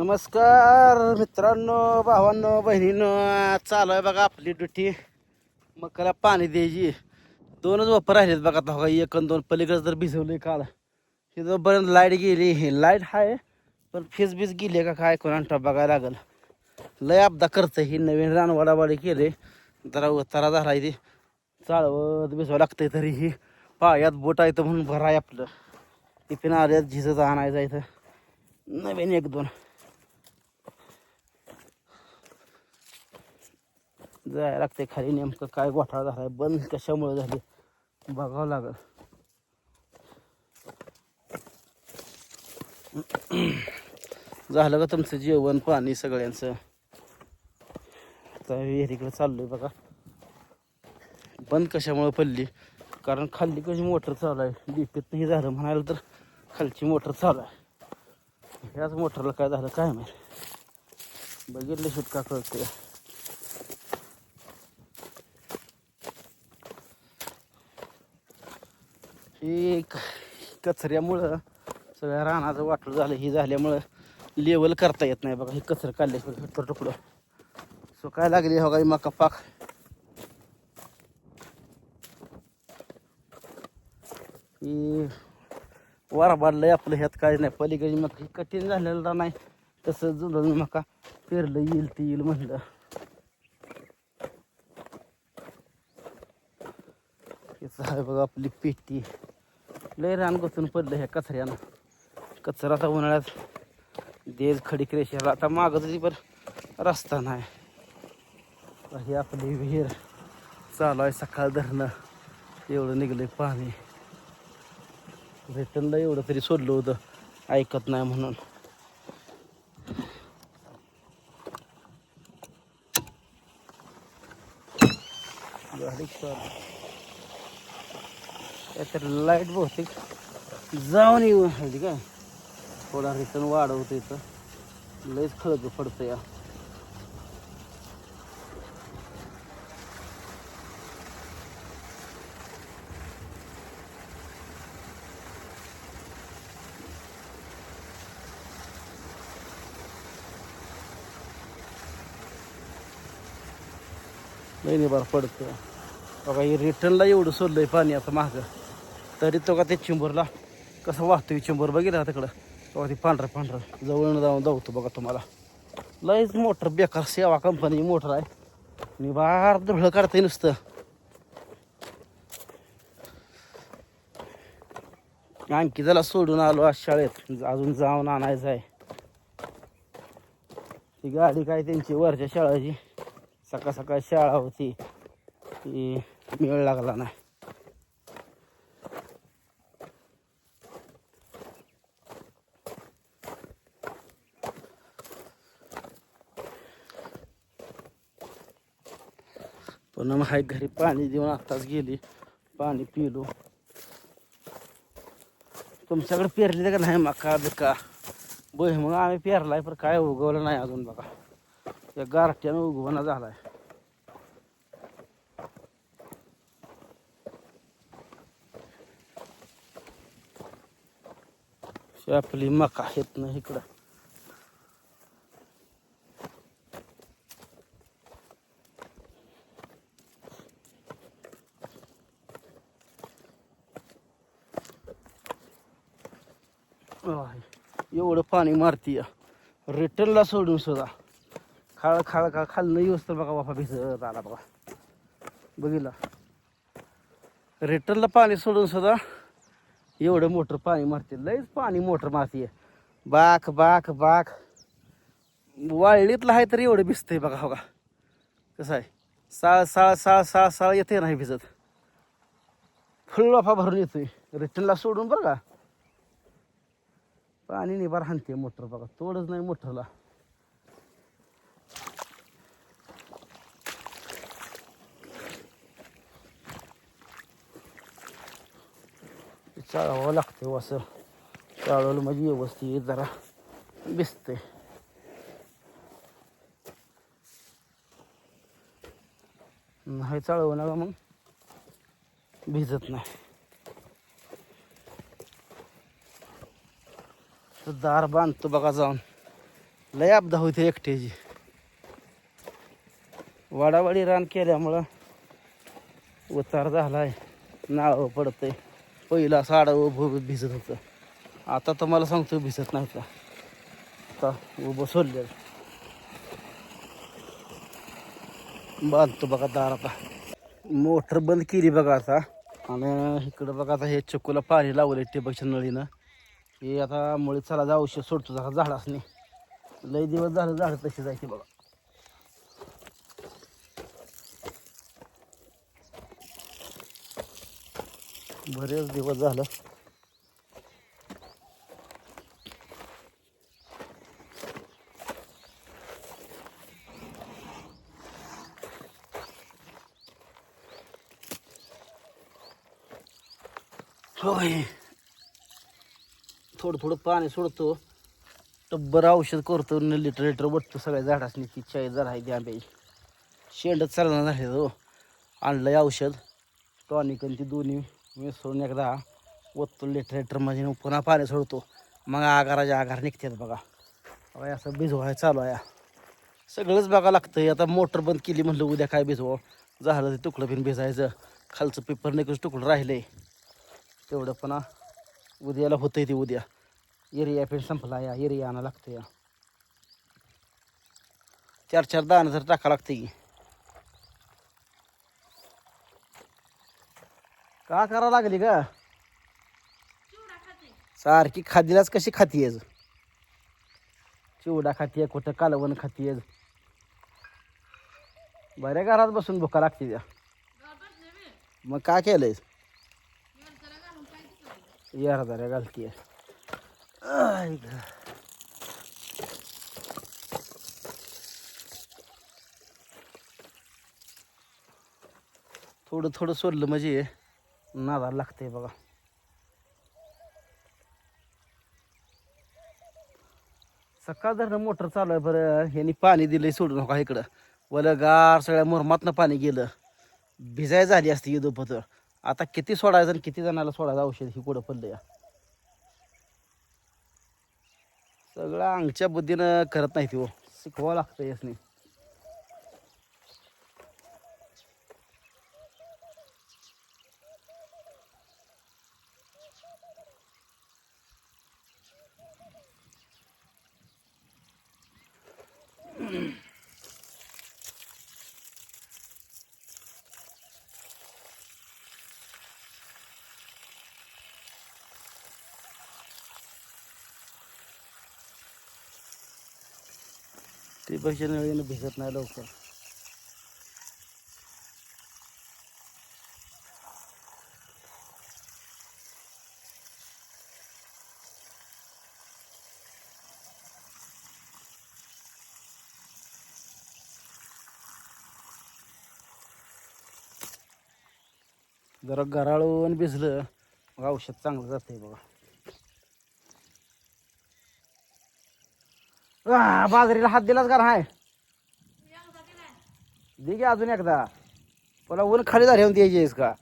नमस्कार मित्रांनो भावांनो बहिणींनो चालू आहे बघा आपली ड्युटी. मकाला पाणी द्यायची. दोनच वापर राहिलेत बघा आता. बघा एक दोन. पलीकडे तर भिजवले काल. हे जोपर्यंत लाइट गेली हे लाइट आहे पण फीज बीज गेली का काय कोणा बघायला लागल. लय अपदा करतं ही नवीन रानवाडावाडी केले. जरा उतारा झाला ते. चालवत भिजवावं लागतंय तरी ही. पायात बोट आहे तर म्हणून भराय आपलं. टिफिन आल्यात झिजत आणायचं इथं. नवीन एक दोन. जायला लागते खाली. नेमकं काय घोटाळा झालाय? बंद कशामुळे झाली? बघावं लागल. झालं का तुमचं जेवण पाणी सगळ्यांचं? आता विहिरीकडे चाललोय बघा. बंद कशामुळे पडली? कारण खाली कशी मोटर चालू आहे डीपीत नाही झालं म्हणायला तर खालची मोटर चालू आहे ह्याच मोटरला काय झालं काय माहिती? बघितलं शेत का कळते ही कचऱ्यामुळं सगळ्या रानाचं वाटलं झालं हे झाल्यामुळं लेवल करता येत नाही बघा हे कचरं काढल्याशिवाय तर तुकडं. सो काय लागली हो काही मका पाक. वारा बाडलंय आपलं ह्यात काय नाही पलीकडे मग कठीण झालेलं नाही तसं जुळून मका पेरलं येईल ते येईल म्हणलं. आहे बघा आपली पेटी. लय रान घुसून पडलं ह्या कचऱ्यानं. कचरा आता उन्हाळ्यात देज खडी क्रेशरला आता मागं तरी पण रस्ता नाही. ही आपली विहीर चालू आहे सकाळ धरणं. एवढं निघलंय पाणी. रिटर्नला एवढं तरी सोडलं होतं. ऐकत नाही म्हणून. गाडी चालू. तर लाइट बहुतेक जाऊन येऊ ह्याची काय थोडा रिटर्न वाढवतो इथं लयच खळग पडतं या लय निबार पडतं बघा हे रिटर्नला एवढं सोडलंय पाणी आता मागं तरी तो का ते चिंबरला कसं वाहतोय चिंबर बघितला तिकडं? तो ते पांढरं पांढरं. जवळून जाऊन धावतो बघा तुम्हाला. लयच मोटर बेकार सेवा कंपनी मोटर आहे. निबार धुळं काढतंय नुसतं. आणखी त्याला सोडून आलो आज शाळेत. अजून जाऊन आणायचं आहे. ती गाडी काय त्यांची वरच्या शाळाची? सकाळ सकाळ शाळा होती. ती मेळ लागला नाही. पण माही घरी पाणी देऊन आत्ताच गेली. पाणी पिलो. तुमच्याकडे पेरले का नाही मका बिका? बही मग आम्ही पेरलाय पण काय उगवलं नाही अजून बघा. त्या गारट्यानं उगवणं झालाय. आपली मका आहेत ना इकडं. एवढं पाणी मारती रिटर्नला सोडून सुद्धा. खाळ खाळ खाळ खाल्लं येऊस तर बघा बापा भिजत आला बघा. बघितला? रिटर्नला पाणी सोडून सुद्धा एवढं मोटर पाणी मारते. लईच पाणी मोटर मारते बाक बाक बाक. वाळलीतलं आहे तर एवढं भिजतंय बघा हो का कसं आहे? साळ साळ साळ साळ साळ येते नाही भिजत. फुल वाफा भरून येतोय. रिटर्नला सोडून बरं का पाणी निभार हाणते मोटर बघा. तोडच नाही मोटरला. चाळावं लागतं हो असं. चाळवलं म्हणजे व्यवस्थित जरा भिजते नाही चाळवं ना मग भिजत नाही. तर दार बांधतो बघा जाऊन. लय अपदा होते एकट्याची वाडावाडी रान केल्यामुळं उतार झालाय. नाळ पडतंय. पहिला साडा उभं भिजत होतं. आता तर मला सांगतो भिजत नाही का? आता उभं सोडलेलं. बांधतो बघा दार आता. मोटर बंद केली बघा आता. आणि इकडं बघा आता हे चक्कूला पाणी लावले टेबकच्या नळीनं. हे आता मुळे चला औषध सोडतो जरा असणे लय दिवस झालं झाड तशी जायचे बघा. बरेच दिवस झालं. होय. थोडं थोडं पाणी सोडतो. टब्बर औषध करतो न लिटर लिटर वटतो सगळ्या झाडासनी ती चाळीस झाड आहे द्या पाहिजे शेंडच चालणार झाले हो. आणलंय औषध. टॉनिक आणि ती दोन्ही मिसळून एकदा ओततो लिटर लिटर पुन्हा पाणी सोडतो. मग आगाराच्या आगार निघतात बघा. बघा असं भिजवाय चालू आहे. सगळंच बघा लागतंय. आता मोटर बंद केली म्हणलं उद्या काय भिजवा? झालं ते तुकडं बिन भिजायचं. खालचं पेपर निकच तुकडं राहिलंय. तेवढं पण उद्याला होतंय ते उद्या. एरिया पेन संपला या एरिया आणा लागतो या चार चार दाणं जर टाका लागते की. का करा लागली का सारखी खादीलाच कशी खातीयेज चिवडा खातीये कुठं कालवण खातीयेज बऱ्या घरात बसून भुका लागते त्या. मग काय केलंय यार घालतीये आय थोडं थोडं सोडलं म्हणजे नादाला लागतंय बघा. सकाळ जर मोटर चालू आहे बरं. ह्यांनी पाणी दिलंय सोडू नका इकडं. वलं गार सगळ्या मुरमातनं पाणी गेलं. भिजाय झाली असती युद्धपत आता किती सोडायचं आणि किती जणाला सोडायचं औषध ही कुठं पडलं या? सगळं अंगच्या बुद्धीनं करत नाही ती हो. शिकवावं लागतं यासनी. ठिबकच्या नळीनं भिजत नाही लवकर. जरा गराळून भिजलं मग औषध चांगलं जातंय बघा. वा बाजरीला हात दिलाच का नाही? दे की अजून एकदा. मला ऊन खाली झाल्यावर द्यायची आहेस का?